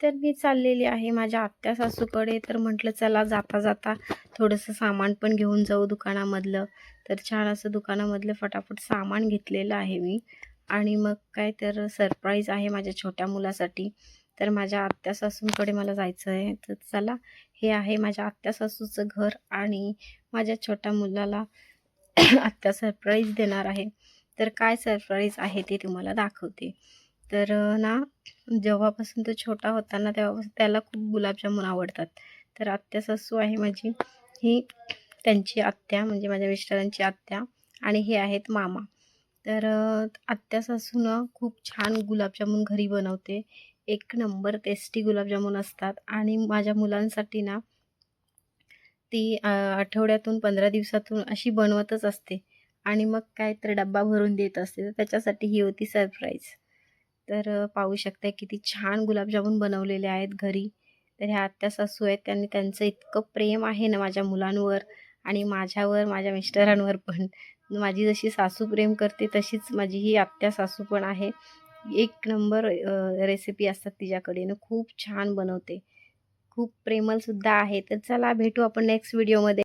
तर मी चाललेली आहे माझ्या आत्या सासूकडे. तर म्हटलं चला जाता जाता थोडंसं सामान पण घेऊन जाऊ दुकानामधलं. तर छान असं दुकानामधलं फटाफट सामान घेतलेलं आहे मी. आणि मग काय तर सरप्राईज आहे माझ्या छोट्या मुलासाठी. तर माझ्या आत्या सासूंकडे मला जायचं आहे. तर चला हे आहे माझ्या आत्या सासूचं घर आणि माझ्या छोट्या मुलाला आत्या सरप्राईज देणार आहे. तर काय सरप्राईज आहे ते तुम्हाला दाखवते. तर ना जेव्हापासून तो छोटा होता ना तेव्हापासून त्याला खूप गुलाबजामुन आवडतात. तर आत्या सासू आहे माझी. ही त्यांची आत्या म्हणजे माझ्या मिस्टरांची आत्या आणि हे आहेत मामा. तर आत्या सासूनं खूप छान गुलाबजामुन घरी बनवते. एक नंबर टेस्टी गुलाबजामुन असतात. आणि माझ्या मुलांसाठी ना ती आठवड्यातून पंधरा दिवसातून अशी बनवतच असते. आणि मग काय तर डब्बा भरून देत असते. तर त्याच्यासाठी ही होती सरप्राईज तर पाहू शकताय किती छान गुलाबजामून बनवलेले आहेत घरी. तर ह्या आत्या सासू आहेत त्यांनी त्यांचं इतकं प्रेम आहे ना माझ्या मुलांवर आणि माझ्यावर माझ्या मिस्टरांवर पण. माझी जशी सासू प्रेम करते तशीच माझी ही आत्या सासू पण आहे. एक नंबर रेसिपी असतात तिच्याकडे खूप छान बनवते. खूप प्रेमलसुद्धा आहे. तर चला भेटू आपण नेक्स्ट व्हिडिओमध्ये